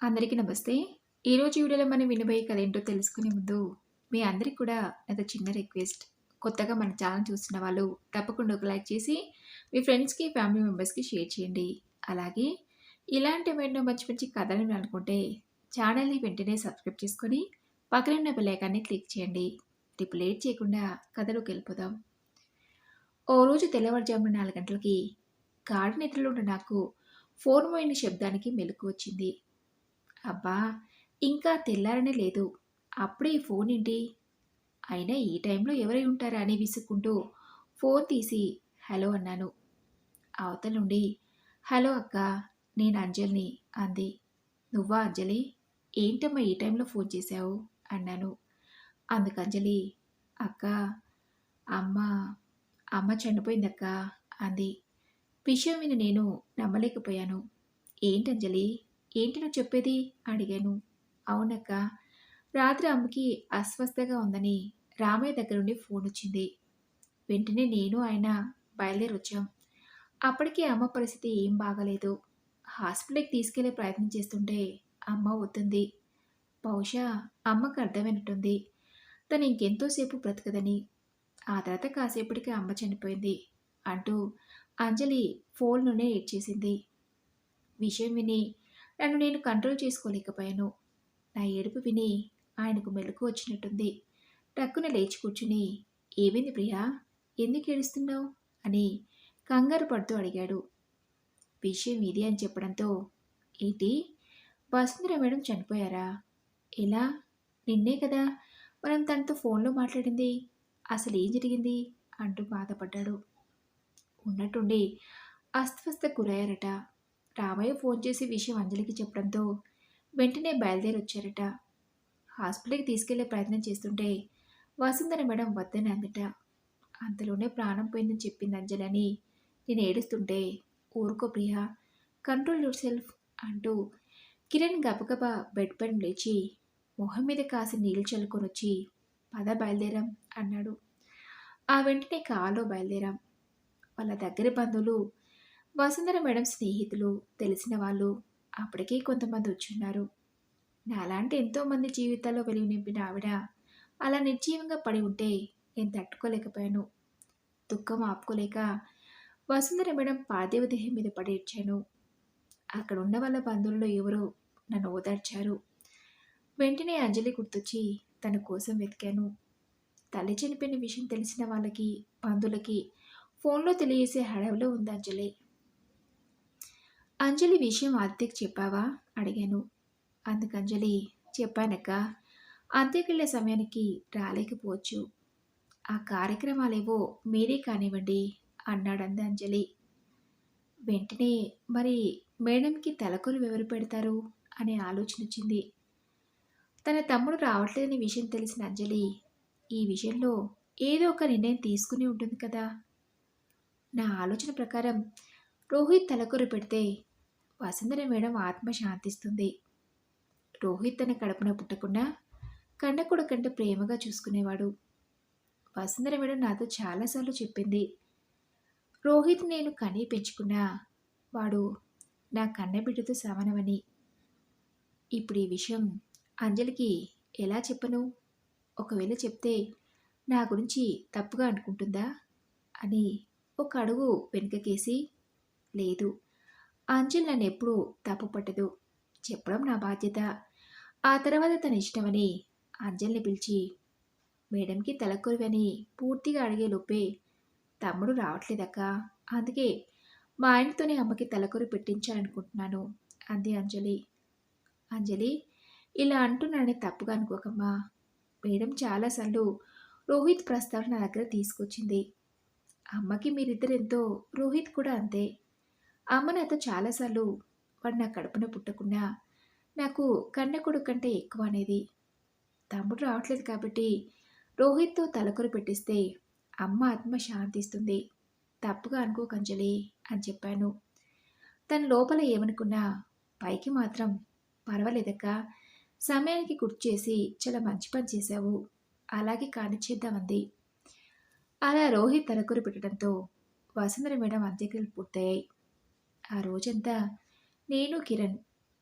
అందరికీ నమస్తే. ఈరోజు వీడియోలో మనం వినబోయే కథ ఏంటో తెలుసుకునే ముందు, మీ అందరికి కూడా నాదో చిన్న రిక్వెస్ట్. కొత్తగా మన ఛానల్ చూస్తున్న వాళ్ళు తప్పకుండా ఒక లైక్ చేసి, మీ ఫ్రెండ్స్‌కి, ఫ్యామిలీ మెంబర్స్‌కి షేర్ చేయండి. అలాగే ఇలాంటి ఎన్నో మంచి మంచి కథలు అనుకుంటే ఛానల్‌ని వెంటనే సబ్స్క్రైబ్ చేసుకొని, పక్కనున్న ఉన్న క్లిక్ చేయండి. ఇప్పుడు లేట్ చేయకుండా కథలోకి వెళ్ళిపోదాం. ఓ రోజు తెల్లవారుజామున నాలుగు గంటలకి గాఢ నిద్రలో ఉన్న నాకు ఫోన్ మోయిన శబ్దానికి మెలకు వచ్చింది. అబ్బా! ఇంకా తెల్లారనే లేదు. అప్పుడే ఈ ఫోన్ ఏంటి? అయినా ఈ టైంలో ఎవరై ఉంటారా అని విసుక్కుంటూ ఫోన్ తీసి హలో అన్నాను. అవతలుండి హలో అక్కా! నేను అంజలిని అంది. నువ్వా అంజలి? ఏంటమ్మా ఈ టైంలో ఫోన్ చేశావు? అన్నాను. అందుకు అంజలి అక్కా! అమ్మ అమ్మ చనిపోయిందక్క అంది. విషయం విని నేను నమ్మలేకపోయాను. ఏంటంజలి? ఏంటి నువ్వు చెప్పేది? అడిగాను. అవునక్కా! రాత్రి అమ్మకి అస్వస్థగా ఉందని రామయ్య దగ్గర నుండి ఫోన్ వచ్చింది. వెంటనే నేను, ఆయన బయలుదేరొచ్చాం. అప్పటికే అమ్మ పరిస్థితి ఏం బాగాలేదు. హాస్పిటల్‌కి తీసుకెళ్ళే ప్రయత్నం చేస్తుంటే అమ్మ వద్దుంది బహుశా అమ్మకు అర్థమైనట్టుంది. తను ఇంకెంతోసేపు బ్రతకదని. ఆ తర్వాత కాసేపటికి అమ్మ చనిపోయింది అంటూ అంజలి ఫోన్‌లోనే ఏడ్చేసింది. విషయం విని నన్ను నేను కంట్రోల్ చేసుకోలేకపోయాను. నా ఏడుపు విని ఆయనకు మెలకు వచ్చినట్టుంది. టక్కున లేచి కూర్చుని ఏమైంది ప్రియా? ఎందుకు ఏడుస్తున్నావు? అని కంగారు పడుతూ అడిగాడు. విషయం ఇది అని చెప్పడంతో ఏంటి? వసుంధర మేడం చనిపోయారా? ఎలా? నిన్నే కదా మనం తనతో ఫోన్‌లో మాట్లాడింది. అసలు ఏం జరిగింది? అంటూ బాధపడ్డాడు. ఉన్నట్టుండి అస్వస్థకు గురయ్యారట. రామయ్య ఫోన్ చేసి విషయం అంజలికి చెప్పడంతో వెంటనే బయలుదేరొచ్చారట. హాస్పిటల్‌కి తీసుకెళ్ళే ప్రయత్నం చేస్తుంటే వసుంధర మేడం వద్దని అందట. అంతలోనే ప్రాణం పోయిందని చెప్పింది అంజలని నేను ఏడుస్తుంటే ఊరుకో ప్రియా కంట్రోల్ యువర్ సెల్ఫ్ అంటూ కిరణ్ గబగబా బెడ్ పైన లేచి మొహం మీద కాసి నీళ్ళు చల్లుకొని వచ్చి పద బయలుదేరాం అన్నాడు. ఆ వెంటనే కాలో బయలుదేరాం. వాళ్ళ దగ్గర బంధువులు, వసుంధర మేడం స్నేహితులు, తెలిసిన వాళ్ళు అప్పటికే కొంతమంది వచ్చున్నారు. నాలాంటి ఎంతోమంది జీవితాల్లో వెలుగు నింపిన ఆవిడ అలా నిర్జీవంగా పడి ఉంటే నేను తట్టుకోలేకపోయాను. దుఃఖం ఆపుకోలేక వసుంధర మేడం పార్థివ దేహం మీద పడి ఇచ్చాను అక్కడ ఉన్న వాళ్ళ బంధువుల్లో ఎవరో నన్ను ఓదార్చారు. వెంటనే అంజలి గుర్తొచ్చి తన కోసం వెతికాను. తల్లి చనిపోయిన విషయం తెలిసిన వాళ్ళకి, బంధువులకి ఫోన్‌లో తెలియజేసే హడవిలో ఉంది అంజలి. అంజలి విషయం అద్దెకు చెప్పావా? అడిగాను. అందుకు అంజలి చెప్పానక్కా. అంత్యక్రియల సమయానికి రాలేకపోవచ్చు. ఆ కార్యక్రమాలేవో మీరే కానివ్వండి అన్నాడంది అంజలి. వెంటనే మరి మేడంకి తలకొలు ఎవరు పెడతారు? అనే ఆలోచన వచ్చింది తన తమ్ముడు రావట్లేదనే విషయం తెలిసిన అంజలి ఈ విషయంలో ఏదో ఒక నిర్ణయం తీసుకుని ఉంటుంది కదా! నా ఆలోచన ప్రకారం రోహిత్ తలకొరు పెడితే వసుంధర మేడం ఆత్మ శాంతిస్తుంది. రోహిత్ తన కడపున పుట్టకుండా కన్న కంటే ప్రేమగా చూసుకునేవాడు. వసుంధర మేడం నాతో చాలాసార్లు చెప్పింది. రోహిత్ నేను కని పెంచుకున్నా వాడు నా కన్నబిడ్డతో సమానమని. ఇప్పుడు ఈ విషయం అంజలికి ఎలా చెప్పను? ఒకవేళ చెప్తే నా గురించి తప్పుగా అనుకుంటుందా? అని ఒక అడుగు వెనుకకేసి లేదు. అంజలి తప్పు పట్టదు చెప్పడం నా బాధ్యత. ఆ తర్వాత తన ఇష్టమని అంజలిని పిలిచి మేడంకి తలకొరివని పూర్తిగా అడిగే లోపే తమ్ముడు రావట్లేదక్కా. అందుకే మా ఆయనతోనే అమ్మకి తలకొరి పెట్టించాలనుకుంటున్నాను అంది అంజలి. అంజలి ఇలా అంటున్నానని తప్పుగా అనుకోకమ్మా. మేడం చాలాసార్లు రోహిత్ ప్రస్తావన నా దగ్గర తీసుకొచ్చింది. అమ్మకి మీరిద్దరెంతో రోహిత్ కూడా అంతే. అమ్మ నాతో చాలాసార్లు వాడు నా కడుపున పుట్టకుండా నాకు కన్న కొడుకు కంటే ఎక్కువ అనేది. తమ్ముడు రావట్లేదు కాబట్టి రోహిత్‌తో తలకొరు పెట్టిస్తే అమ్మ ఆత్మ శాంతిస్తుంది. తప్పుగా అనుకోకు అని చెప్పాను. తన లోపల ఏమనుకున్నా పైకి మాత్రం పర్వాలేదక్క సమయానికి గుర్తు చేసి చాలా మంచి పని చేశావు. అలాగే కానిచ్చేద్దామంది. అలా రోహిత్ తలకొరి పెట్టడంతో వసుంధర మేడం అంత్యక్రియలు పూర్తయ్యాయి. ఆ రోజంతా నేను, కిరణ్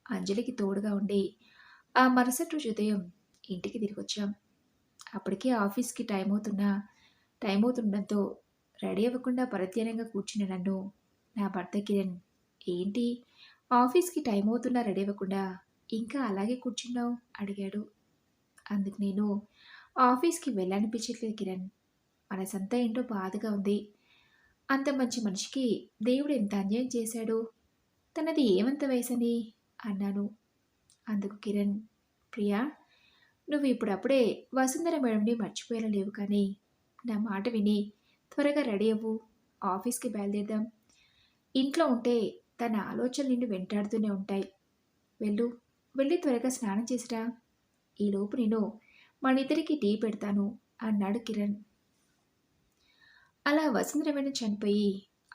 అంజలికి తోడుగా ఉండి ఆ మరుసటి రోజు ఉదయం ఇంటికి తిరిగి వచ్చాం అప్పటికే ఆఫీస్కి టైం అవుతున్నా టైం అవుతుండడంతో రెడీ అవ్వకుండా పరధ్యానంగా కూర్చున్న నన్ను నా భర్త కిరణ్ ఏంటి? ఆఫీస్కి టైం అవుతున్నా రెడీ అవ్వకుండా ఇంకా అలాగే కూర్చున్నావు? అడిగాడు. అందుకు నేను ఆఫీస్కి వెళ్ళనిపించట్లేదు కిరణ్. మనసంతా ఏంటో బాధగా ఉంది. అంత మంచి మనిషికి దేవుడు ఎంత అన్యాయం చేశాడు? తనది ఏమంత వయసని? అన్నాను. అందుకు కిరణ్ ప్రియా నువ్వు ఇప్పుడప్పుడే వసుంధర మేడంని మర్చిపోయేలా లేవు కానీ నా మాట విని త్వరగా రెడీ అవ్వు. ఆఫీస్కి బయలుదేరదాం. ఇంట్లో ఉంటే తన ఆలోచనలు నిన్ను వెంటాడుతూనే ఉంటాయి. వెళ్ళు. వెళ్ళి త్వరగా స్నానం చేసిరా. ఈలోపు నేను మన ఇద్దరికి టీ పెడతాను అన్నాడు కిరణ్. అలా వసుంధరమైన చనిపోయి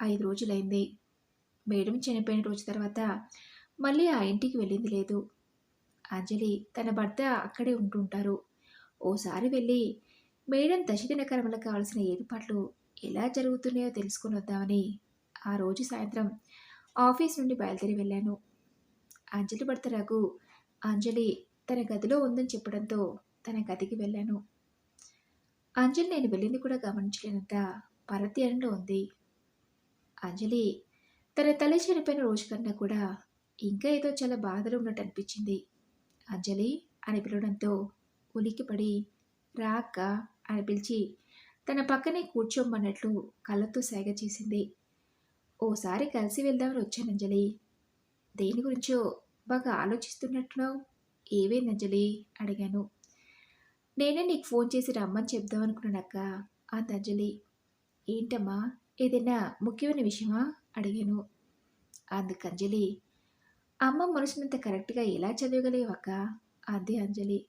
ఐదు రోజులైంది. మేడం చనిపోయిన రోజు తర్వాత మళ్ళీ ఆ ఇంటికి వెళ్ళింది లేదు. అంజలి తన భర్త అక్కడే ఉంటుంటారు ఓసారి వెళ్ళి మేడం దశదిన కర్మలకు కావాల్సిన ఏర్పాట్లు ఎలా జరుగుతున్నాయో తెలుసుకుని వద్దామని ఆ రోజు సాయంత్రం ఆఫీస్ నుండి బయలుదేరి వెళ్ళాను. అంజలి భర్త రఘు అంజలి తన గదిలో ఉందని చెప్పడంతో తన గదికి వెళ్ళాను. అంజలి నేను వెళ్ళింది కూడా గమనించలేనంత పరధ్యానంలో ఉంది. అంజలి తన తల్లి చనిపోయిన రోజు కన్నా కూడా ఇంకా ఏదో చాలా బాధలో ఉన్నట్టు అనిపించింది. అంజలి అని పిలవడంతో ఉలికిపడి రా అక్క అని పిలిచి తన పక్కనే కూర్చోమన్నట్లు కళ్ళతో సేగ చేసింది. ఓసారి కలిసి వెళ్దామని వచ్చాను అంజలి. దేని గురించో బాగా ఆలోచిస్తున్నట్టున్నావు? ఏవేంది అంజలి? అడిగాను. నేనే నీకు ఫోన్ చేసి రమ్మని చెప్దామనుకున్నానక్క అంత అంజలి. ఏంటమ్మా? ఏదైనా ముఖ్యమైన విషయమా? అడిగాను. అందుకు అంజలి అమ్మ మనసునంత కరెక్ట్గా ఎలా చదవగలేవక్క అంది అంజలి.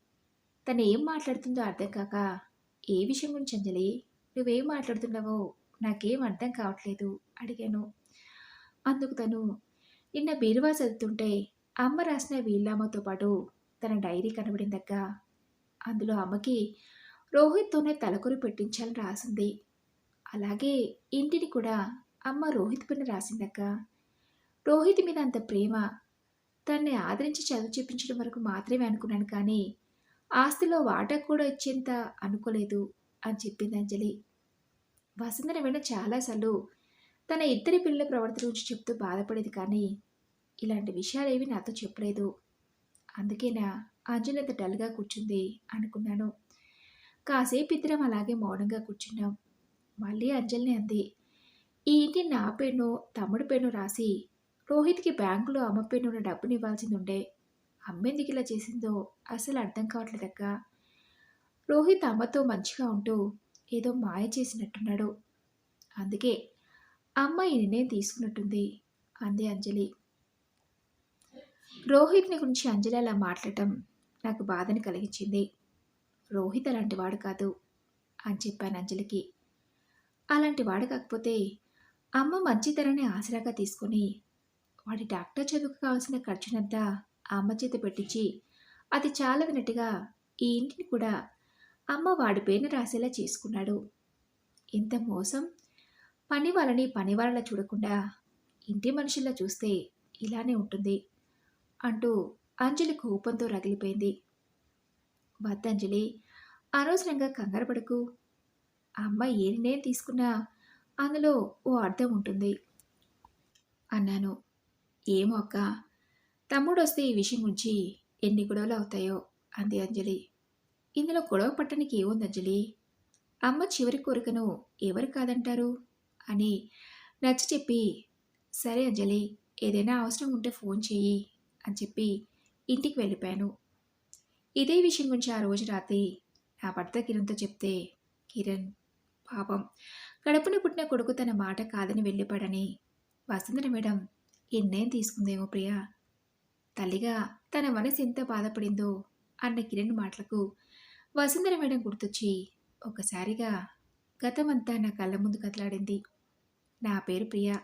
తను ఏం మాట్లాడుతుందో అర్థం కాక ఏ విషయం గురించి అంజలి? నువ్వేం మాట్లాడుతున్నావో నాకేం అర్థం కావట్లేదు అడిగాను. అందుకు తను నిన్న బీరువా చదువుతుంటే అమ్మ రాసిన వీళ్ళమ్మతో పాటు తన డైరీ కనబడిందక్క. అందులో అమ్మకి రోహిత్తోనే తలకొరి పెట్టించాలని రాసింది. అలాగే ఇంటిని కూడా అమ్మ రోహిత్ పైన రాసిందక్క. రోహిత్ మీద అంత ప్రేమ తన్ని ఆదరించి చదువు చెప్పించడం వరకు మాత్రమే అనుకున్నాను కానీ ఆస్తిలో వాటా కూడా ఇచ్చేంత అనుకోలేదు అని చెప్పింది అంజలి. వసుంధర వెంట చాలాసార్లు తన ఇద్దరి పిల్లల ప్రవర్తన గురించి చెప్తూ బాధపడేది కానీ ఇలాంటి విషయాలు ఏవి నాతో చెప్పలేదు. అందుకేనా అంజలి అంత డల్గా కూర్చుంది అనుకున్నాను. కాసేపు ఇద్దరం అలాగే మౌనంగా కూర్చున్నాం. మళ్ళీ అంజలిని అంది. ఈ ఇంటి నా పేరును తమ్ముడి పేరును రాసి రోహిత్కి బ్యాంకులో అమ్మ పేరున డబ్బుని ఇవ్వాల్సింది ఉండే అమ్మేందుకు ఇలా చేసిందో అసలు అర్థం కావట్లేదక్క రోహిత్ అమ్మతో మంచిగా ఉంటూ ఏదో మాయ చేసినట్టున్నాడు. అందుకే అమ్మ ఈ నిర్ణయం తీసుకున్నట్టుంది అంది అంజలి. రోహిత్ని గురించి అంజలి అలా మాట్లాడటం నాకు బాధని కలిగించింది. రోహిత్ అలాంటి వాడు కాదు అని చెప్పాను అంజలికి. అలాంటి వాడు కాకపోతే అమ్మ మంచి ధరని ఆసరాగా తీసుకొని వాడి డాక్టర్ చదువుకు కావాల్సిన ఖర్చునంతా అమ్మ చేత పెట్టించి అది చాలదన్నట్టుగా ఈ ఇంటిని కూడా అమ్మ వాడి పేరున రాసేలా చేసుకున్నాడు. ఇంత మోసం? పని వాళ్ళని పని వాళ్ళలా చూడకుండా ఇంటి మనుషుల్లా చూస్తే ఇలానే ఉంటుంది అంటూ అంజలి కోపంతో రగిలిపోయింది. వద్దంజలి అనవసరంగా కంగారు పడుకు ఆ అమ్మాయి ఏ నిర్ణయం తీసుకున్నా అందులో ఓ అర్థం ఉంటుంది అన్నాను. ఏమో అక్క తమ్ముడు వస్తే ఈ విషయం గురించి ఎన్ని గొడవలు అవుతాయో అంది అంజలి. ఇందులో గొడవ పట్టడానికి ఏముంది అంజలి? అమ్మ చివరి కోరికను ఎవరు కాదంటారు? అని నచ్చ చెప్పి సరే అంజలి ఏదైనా అవసరం ఉంటే ఫోన్ చెయ్యి అని చెప్పి ఇంటికి వెళ్ళిపోయాను. ఇదే విషయం గురించి ఆ రోజు రాత్రి నా భర్త కిరణ్తో చెప్తే కిరణ్ పాపం. కడుపున పుట్టిన కొడుకు తన మాట కాదని వెళ్ళిపడని. వసుంధర మేడం ఎన్నేం తీసుకుందేమో ప్రియా. తల్లిగా తన మనసు ఎంత బాధపడిందో అన్న కిరణ్ మాటలకు వసుంధర మేడం గుర్తొచ్చి ఒకసారిగా గతమంతా నా కళ్ళ ముందు కదలాడింది. నా పేరు ప్రియా.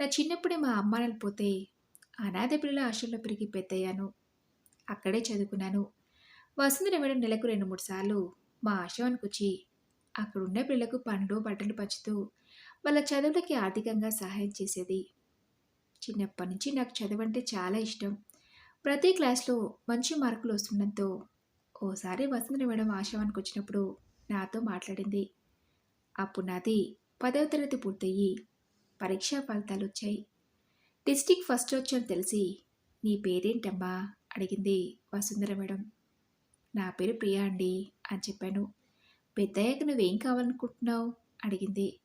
నా చిన్నప్పుడే మా అమ్మానాలు పోతే అనాథ పిల్లల ఆశల్లో పెరిగి పెద్దయ్యాను. అక్కడే చదువుకున్నాను. వసుంధర మేడం నెలకు రెండు మూడు సార్లు మా ఆశ్రమానికి వచ్చి అక్కడున్న పిల్లలకు పండ్లు బట్టలు పంచుతూ వాళ్ళ చదువులకి ఆర్థికంగా సహాయం చేసేది. చిన్నప్పటి నుంచి నాకు చదువు అంటే చాలా ఇష్టం. ప్రతి క్లాస్లో మంచి మార్కులు వస్తుండంతో ఓసారి వసంత మేడం ఆశ్రమానికి వచ్చినప్పుడు నాతో మాట్లాడింది. అప్పుడు నాది పదవ తరగతి పూర్తయ్యి పరీక్షా ఫలితాలు వచ్చాయి. డిస్టిక్ ఫస్ట్ వచ్చని తెలిసి నీ పేరేంటమ్మా? అడిగింది వసుంధర మేడం. నా పేరు ప్రియా అండి అని చెప్పాను. పెద్దయ్యాక నువ్వేం కావాలనుకుంటున్నావు? అడిగింది.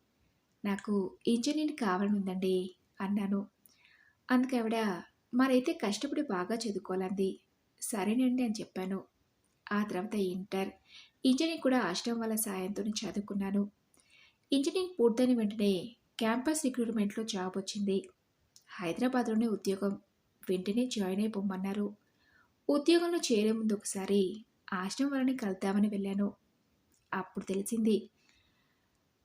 నాకు ఇంజనీర్ కావాలనుందండి అన్నాను. అందుకవిడ మరైతే కష్టపడి బాగా చదువుకోవాలంది. సరేనండి అని చెప్పాను. ఆ తర్వాత ఇంటర్. ఇంజనీరింగ్ కూడా ఆశ్రమం వాళ్ళ సాయంతో చదువుకున్నాను. ఇంజనీరింగ్ పూర్తయిన వెంటనే క్యాంపస్ రిక్రూట్మెంట్లో జాబ్ వచ్చింది. హైదరాబాద్లోనే ఉద్యోగం. వెంటనే జాయిన్ అయిపోమన్నారు. ఉద్యోగంలో చేరే ముందు ఒకసారి ఆశ్రమం వాళ్ళని కలుద్దామని వెళ్ళాను. అప్పుడు తెలిసింది.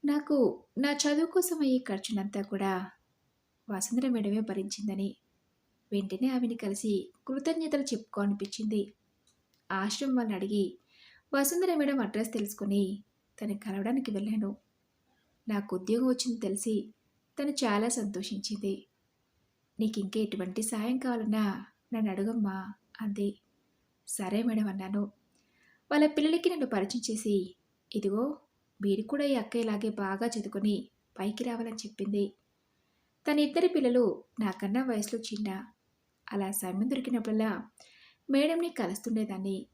నాకు నా చదువు కోసం అయ్యే ఖర్చునంతా కూడా వసుంధర మేడమే భరించిందని వెంటనే ఆమెని కలిసి కృతజ్ఞతలు చెప్పుకోనిపించింది ఆశ్రమం వాళ్ళని అడిగి వసుంధర మేడం అడ్రస్ తెలుసుకుని తను కలవడానికి వెళ్ళాను. నాకు ఉద్యోగం వచ్చింది తెలిసి తను చాలా సంతోషించింది. నీకు ఇంకా ఎటువంటి సాయం కావాలన్నా నన్ను అడుగమ్మా అంది. సరే మేడం అన్నాను. వాళ్ళ పిల్లలకి నన్ను పరిచయం చేసి ఇదిగో మీరు కూడా ఈ అక్కయ్యలాగే బాగా చదువుకొని పైకి రావాలని చెప్పింది. తన ఇద్దరి పిల్లలు నాకన్నా వయసులో చిన్న. అలా సమయం దొరికినప్పుడల్లా మేడంని కలుస్తుండేదాన్ని.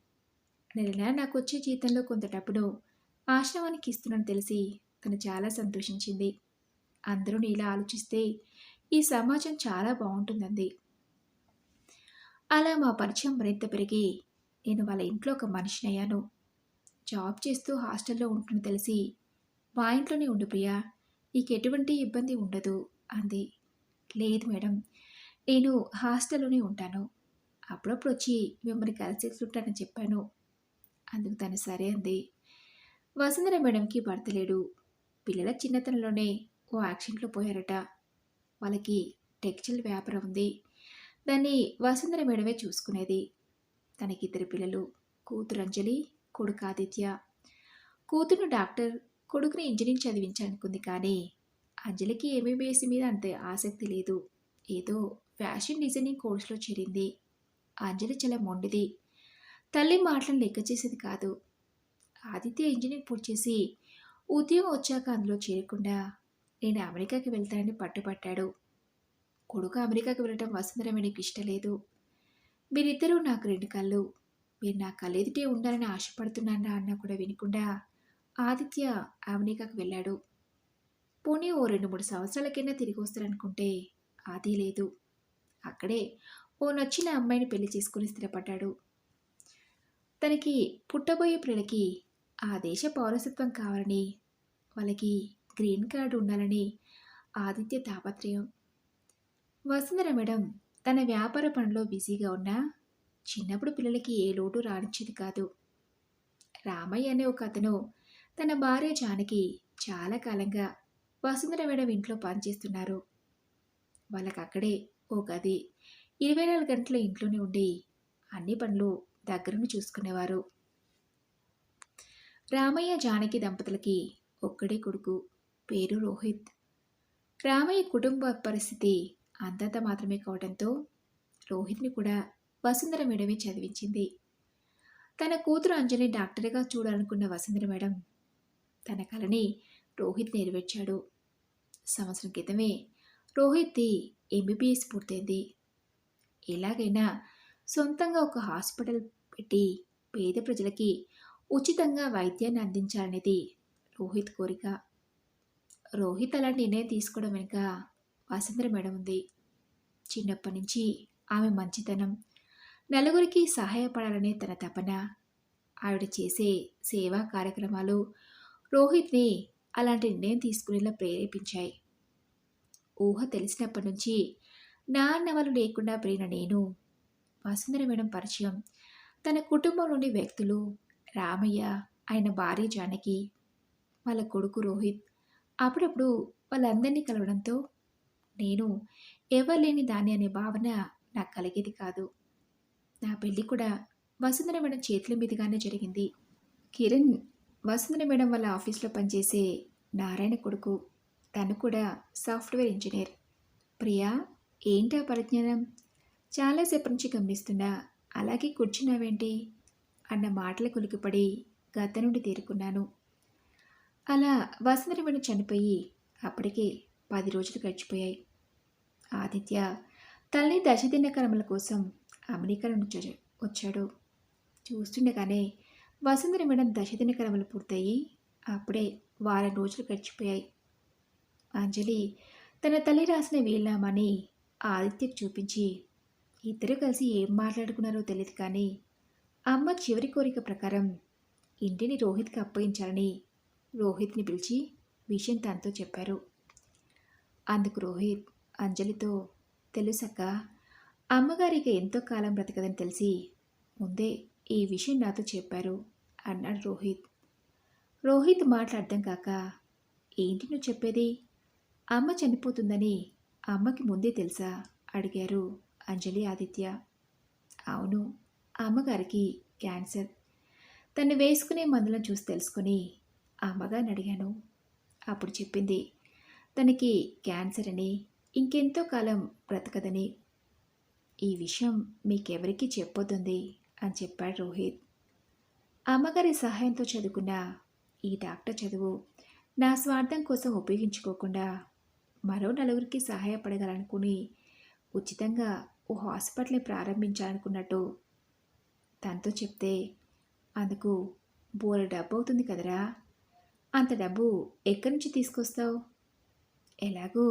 నెల నెల నాకు వచ్చే జీతంలో కొంత డబ్బును ఆశ్రమానికి ఇస్తున్నాను తెలిసి తను చాలా సంతోషించింది. అందరూ ఇలా ఆలోచిస్తే ఈ సమాజం చాలా బాగుంటుందంది. అలా మా పరిచయం మరింత పెరిగి నేను వాళ్ళ ఇంట్లో ఒక మనిషిని అయ్యాను. జాబ్ చేస్తూ హాస్టల్లో ఉంటున్న తెలిసి మా ఇంట్లోనే ఉండు ప్రియా నీకు ఎటువంటి ఇబ్బంది ఉండదు అంది. లేదు మేడం నేను హాస్టల్లోనే ఉంటాను. అప్పుడప్పుడు వచ్చి మిమ్మల్ని కలిసి చెప్పాను. అందుకు తను సరే అంది. వసుంధర మేడంకి భర్త లేడు. పిల్లల చిన్నతనంలోనే ఓ యాక్సిడెంట్లో పోయారట. వాళ్ళకి టెక్స్టైల్ వ్యాపారం ఉంది. దాన్ని వసుంధర మేడమే చూసుకునేది. తనకి ఇద్దరు పిల్లలు కూతురు అంజలి కొడుకు ఆదిత్య. కూతురు డాక్టర్ కొడుకుని ఇంజనీరింగ్ చదివించనుకుంది కానీ అంజలికి ఎంబీబీఎస్ మీద అంత ఆసక్తి లేదు. ఏదో ఫ్యాషన్ డిజైనింగ్ కోర్సులో చేరింది. అంజలి చాలా మొండిది. తల్లి మాటలను లెక్క చేసేది కాదు. ఆదిత్య ఇంజనీరింగ్ పూర్తి చేసి ఉద్యోగం వచ్చాక అందులో చేరకుండా నేను అమెరికాకి వెళ్తానని పట్టుపట్టాడు కొడుకు అమెరికాకి వెళ్ళటం వసుంధరమేణికి ఇష్టం లేదు. మీరిద్దరూ నాకు రెండు కళ్ళు. మీరు నా కలెదుటే ఉండాలని ఆశపడుతున్నానా అన్నా కూడా వినకుండా ఆదిత్య అమెరికాకు వెళ్ళాడు. పోనీ ఓ రెండు మూడు సంవత్సరాలకైనా తిరిగి వస్తారనుకుంటే అది లేదు. అక్కడే ఓ నచ్చిన అమ్మాయిని పెళ్ళి చేసుకుని స్థిరపడ్డాడు. తనకి పుట్టబోయే పిల్లలకి ఆ దేశ పౌరసత్వం కావాలని వాళ్ళకి గ్రీన్ కార్డు ఉండాలని ఆదిత్య తాపత్రయం. వసుంధర మేడం తన వ్యాపార పనిలో బిజీగా ఉన్నా చిన్నప్పుడు పిల్లలకి ఏ లోటు రానిచ్చేది కాదు. రామయ్య అనే ఒక అతను తన భార్య జానకి చాలా కాలంగా వసుంధర మేడం ఇంట్లో పనిచేస్తున్నారు వాళ్ళకి అక్కడే ఓ గది ఇరవై నాలుగు గంటల ఇంట్లోనే ఉండి అన్ని పనులు దగ్గరుండి చూసుకునేవారు. రామయ్య జానకి దంపతులకి ఒక్కడే కొడుకు పేరు రోహిత్. రామయ్య కుటుంబ పరిస్థితి అంతంత మాత్రమే కావడంతో రోహిత్ని కూడా వసుంధర మేడమే చదివించింది. తన కూతురు అంజలి డాక్టర్గా చూడాలనుకున్న వసుంధర మేడం తన కలని రోహిత్ నెరవేర్చాడు. సంవత్సరం క్రితమే రోహిత్ది ఎంబీబీఎస్ పూర్తయింది. ఎలాగైనా సొంతంగా ఒక హాస్పిటల్ పెట్టి పేద ప్రజలకి ఉచితంగా వైద్యాన్ని అందించాలనేది రోహిత్ కోరిక. రోహిత్ అలాంటి నిర్ణయం తీసుకోవడం వెనుక వసుంధర మేడం ఉంది. చిన్నప్పటి నుంచి ఆమె మంచితనం నలుగురికి సహాయపడాలనే తన తపన. ఆవిడ చేసే సేవా కార్యక్రమాలు రోహిత్ని అలాంటి నిర్ణయం తీసుకునేలా ప్రేరేపించాయి. ఊహ తెలిసినప్పటి నుంచి నాన్నవలు లేకుండా పెరిగిన నేను వసుంధర మేడం పరిచయం. తన కుటుంబంలోని వ్యక్తులు రామయ్య ఆయన భార్య జానకి వాళ్ళ కొడుకు రోహిత్. అప్పుడప్పుడు వాళ్ళందరినీ కలవడంతో నేను ఎవరు లేని దాన్ని అనే భావన నాకు కలిగేది కాదు. నా పెళ్ళి కూడా వసుంధర మేడం చేతుల మీదుగానే జరిగింది. కిరణ్ వసుంధర మేడం వాళ్ళ ఆఫీస్లో పనిచేసే నారాయణ కొడుకు. తను కూడా సాఫ్ట్వేర్ ఇంజనీర్. ప్రియా ఏంటా పరిజ్ఞానం? చాలాసేపటి నుంచి గమనిస్తున్నా. అలాగే కూర్చున్నావేంటి? అన్న మాటల కొలికిపడి గత నుండి తీరుకున్నాను. అలా వసుంధరమణి చనిపోయి అప్పటికే పది రోజులు గడిచిపోయాయి. ఆదిత్య తల్లి దశదినకరముల కోసం అమెరికా నుంచి వచ్చాడు. చూస్తుండగానే వసుంధర మేడం దశదినకరములు పూర్తయి అప్పుడే వారం రోజులు గడిచిపోయాయి. అంజలి తన తల్లి రాసిన వీళ్ళామని ఆదిత్యకు చూపించి ఇద్దరు కలిసి ఏం మాట్లాడుకున్నారో తెలియదు కానీ అమ్మ చివరి కోరిక ప్రకారం ఇంటిని రోహిత్కి అప్పగించాలని రోహిత్ని పిలిచి విషయం తనతో చెప్పారు. అందుకు రోహిత్ అంజలితో తెలుసక్క అమ్మగారికి ఎంతో కాలం బ్రతకదని తెలిసి ముందే ఈ విషయం నాతో చెప్పారు అన్నాడు రోహిత్. రోహిత్ మాట్లాడడం కాక ఏంటి నువ్వు చెప్పేది? అమ్మ చనిపోతుందని అమ్మకి ముందే తెలుసా? అడిగారు అంజలి ఆదిత్య. అవును అమ్మగారికి క్యాన్సర్. తను వేసుకునే మందులను చూసి తెలుసుకుని అమ్మగారిని అడిగాను. అప్పుడు చెప్పింది తనకి క్యాన్సర్ అని ఇంకెంతో కాలం బ్రతకదని ఈ విషయం మీకెవరికి చెప్పొద్దుంది అని చెప్పాడు రోహిత్. అమ్మగారి సహాయంతో చదువుకున్న ఈ డాక్టర్ చదువు నా స్వార్థం కోసం ఉపయోగించుకోకుండా మరో నలుగురికి సహాయపడగలనుకుని ఉచితంగా ఓ హాస్పిటల్ని ప్రారంభించాలనుకున్నట్టు తనతో చెప్తే అందుకు బోర డబ్బు అవుతుంది కదరా? అంత డబ్బు ఎక్కడి నుంచి తీసుకొస్తావు? ఎలాగో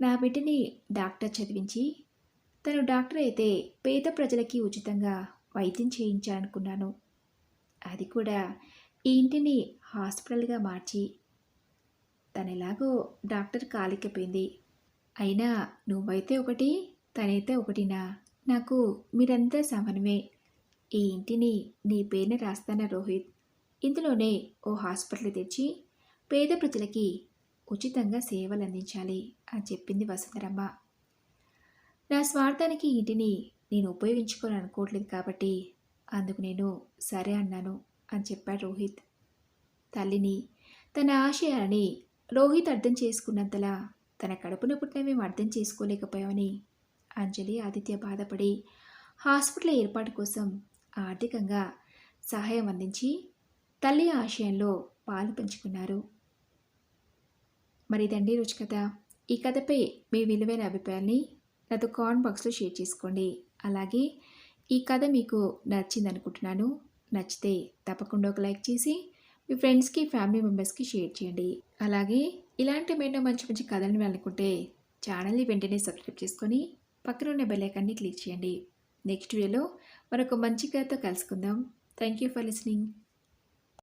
నా బిడ్డని డాక్టర్ చదివించి తను డాక్టర్ అయితే పేద ప్రజలకి ఉచితంగా వైద్యం చేయించాలనుకున్నాను. అది కూడా ఈ ఇంటిని హాస్పిటల్గా మార్చి. తను ఎలాగో డాక్టర్ కాలికపోయింది. అయినా నువ్వైతే ఒకటి తనైతే ఒకటినా నాకు మీరంతా సమానమే. ఈ ఇంటిని నీ పేరున రాస్తాన రోహిత్? ఇందులోనే ఓ హాస్పిటల్ తెచ్చి పేద ప్రజలకి ఉచితంగా సేవలు అందించాలి అని చెప్పింది వసుంధరమ్మ. నా స్వార్థానికి ఇంటిని నేను ఉపయోగించుకోవాలనుకోవట్లేదు కాబట్టి అందుకు నేను సరే అన్నాను అని చెప్పాడు రోహిత్. తల్లిని తన ఆశయాలని రోహిత్ అర్థం చేసుకున్నంతలా తన కడుపున పుట్టిన మేము అర్థం చేసుకోలేకపోయామని అంజలి ఆదిత్య బాధపడి హాస్పిటల్ ఏర్పాటు కోసం ఆర్థికంగా సహాయం అందించి తల్లి ఆశయంలో పాలు పంచుకున్నారు. మరి ఇదండి రుచి కథ. ఈ కథపై మీ విలువైన అభిప్రాయాన్ని నాతో కామెంట్ బాక్స్లో షేర్ చేసుకోండి. అలాగే ఈ కథ మీకు నచ్చింది అనుకుంటున్నాను నచ్చితే తప్పకుండా ఒక లైక్ చేసి మీ ఫ్రెండ్స్కి ఫ్యామిలీ మెంబర్స్కి షేర్ చేయండి. అలాగే ఇలాంటి ఎన్నో మంచి మంచి కథలను వెళ్ళనుకుంటే ఛానల్ని వెంటనే సబ్స్క్రైబ్ చేసుకొని పక్కన ఉన్న బెల్ క్లిక్ చేయండి. నెక్స్ట్ వీడియోలో మరొక మంచి కథతో కలుసుకుందాం. Thank you for listening.